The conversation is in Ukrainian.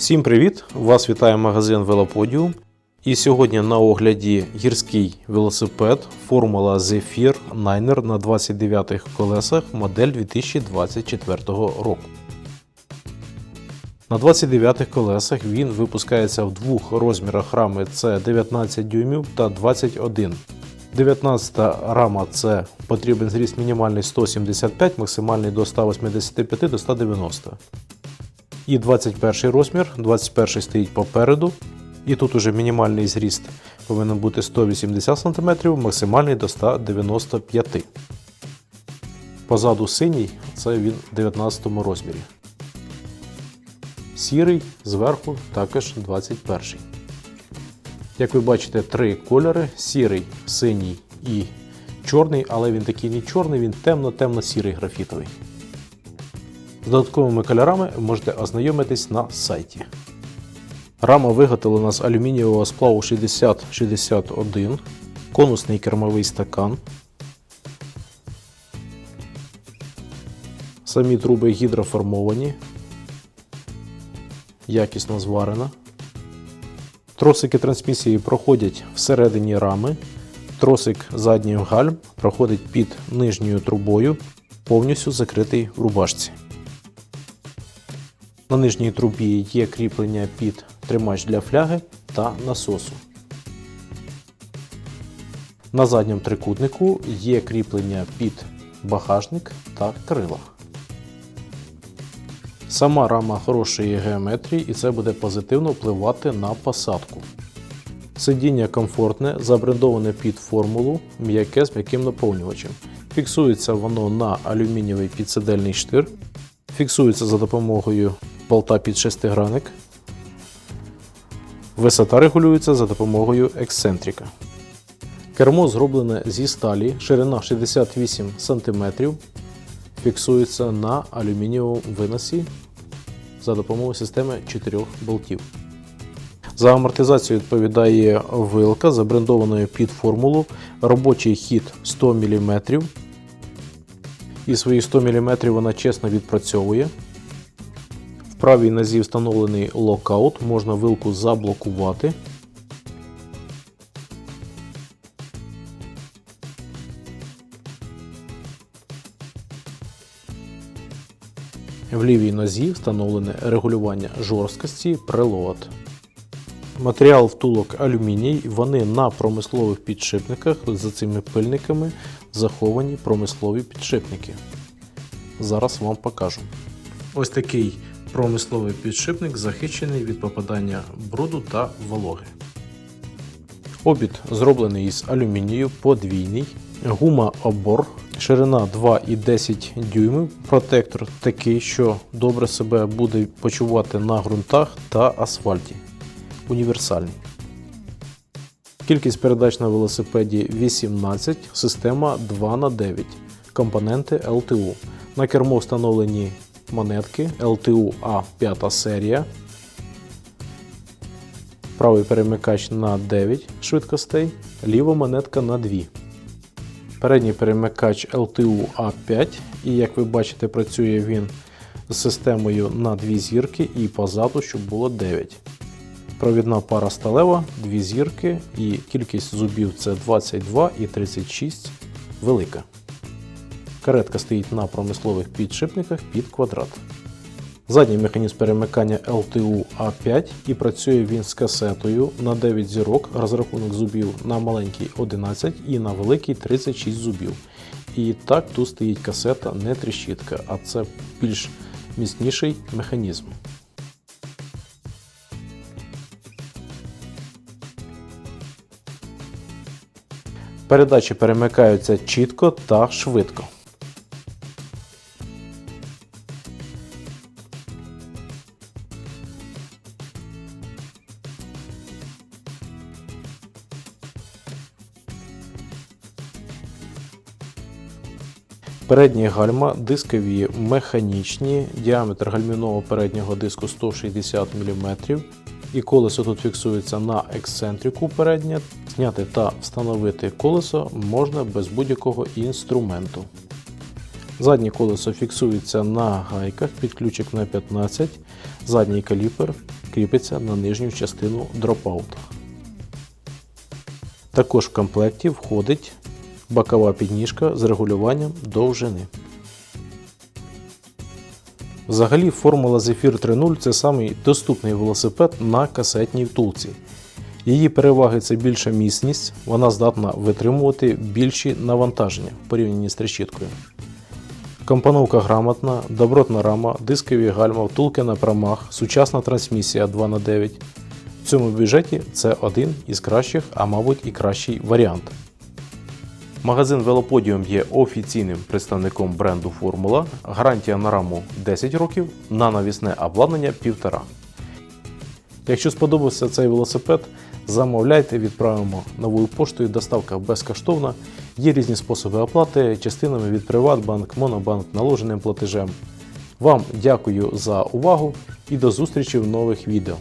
Всім привіт! Вас вітає магазин Велоподіум. І сьогодні на огляді гірський велосипед Формула Zephyr Niner на 29 колесах модель 2024 року. На 29 колесах він випускається в двох розмірах рами це 19 дюймів та 21. 19 рама це потрібен зріст мінімальний 175, максимальний до 185 до 190. І 21 розмір, 21 стоїть попереду. І тут уже мінімальний зріст повинен бути 180 см, максимальний до 195 Позаду синій це він в 19 розмірі. Сірий зверху також 21. Як ви бачите, три кольори: сірий, синій і чорний, але він такий не чорний, він темно-темно-сірий графітовий. З додатковими кольорами можете ознайомитись на сайті. Рама виготовлена з алюмінієвого сплаву 6061, конусний кермовий стакан. Самі труби гідроформовані, якісно зварена. Тросики трансмісії проходять всередині рами. Тросик задньої гальм проходить під нижньою трубою, повністю закритий в рубашці. На нижній трубі є кріплення під тримач для фляги та насосу. На задньому трикутнику є кріплення під багажник та крила. Сама рама хорошої геометрії і це буде позитивно впливати на посадку. Сидіння комфортне, забрендоване під формулу, м'яке з м'яким наповнювачем. Фіксується воно на алюмінієвий підсидельний штир. Фіксується за допомогою болта під шестигранник. Висота регулюється за допомогою ексцентрика. Кермо зроблене зі сталі, ширина 68 см. Фіксується на алюмінієвому виносі за допомогою системи 4 болтів. За амортизацію відповідає вилка, забрендованою під формулу, робочий хід 100 мм. І свої 100 мм вона чесно відпрацьовує. Правій нозі встановлений локаут, можна вилку заблокувати. В лівій нозі встановлене регулювання жорсткості прелот. Матеріал втулок алюміній, вони на промислових підшипниках за цими пильниками заховані промислові підшипники. Зараз вам покажу. Ось такий промисловий підшипник захищений від попадання бруду та вологи. Обід зроблений із алюмінію подвійний, гума обор, ширина 2,10 дюймів. Протектор такий, що добре себе буде почувати на ґрунтах та асфальті. Універсальний. Кількість передач на велосипеді 18, система 2х9, компоненти LTU. На кермо встановлені монетки LTU A5 серія. Правий перемикач на 9 швидкостей, ліва монетка на 2. Передній перемикач LTU A5, і як ви бачите, працює він з системою на 2 зірки і позаду, щоб було 9. Провідна пара сталева, 2 зірки і кількість зубів це 22 і 36 велика. Каретка стоїть на промислових підшипниках під квадрат. Задній механізм перемикання LTU A5 і працює він з касетою на 9 зірок, розрахунок зубів на маленький 11 і на великий 36 зубів. І так тут стоїть касета не тріщітка, а це більш міцніший механізм. Передачі перемикаються чітко та швидко. Передні гальма дискові механічні, діаметр гальмівного переднього диску 160 мм. І колесо тут фіксується на ексцентрику переднє. Зняти та встановити колесо можна без будь-якого інструменту. Заднє колесо фіксується на гайках під ключик на 15, задній каліпер кріпиться на нижню частину дропаута. Також в комплекті входить бокова підніжка з регулюванням довжини. Взагалі, формула Zephyr 3.0 це самий доступний велосипед на касетній втулці. Її переваги це більша міцність, вона здатна витримувати більші навантаження в порівнянні з трещіткою. Компоновка грамотна, добротна рама, дискові гальма, втулки на промах, сучасна трансмісія 2х9. В цьому бюджеті це один із кращих, а мабуть і кращий варіант. Магазин Велоподіум є офіційним представником бренду Формула. Гарантія на раму 10 років, на навісне обладнання 1,5. Якщо сподобався цей велосипед, замовляйте, відправимо новою поштою. Доставка безкоштовна. Є різні способи оплати частинами від Приватбанк, Монобанк, наложеним платежем. Вам дякую за увагу і до зустрічі в нових відео.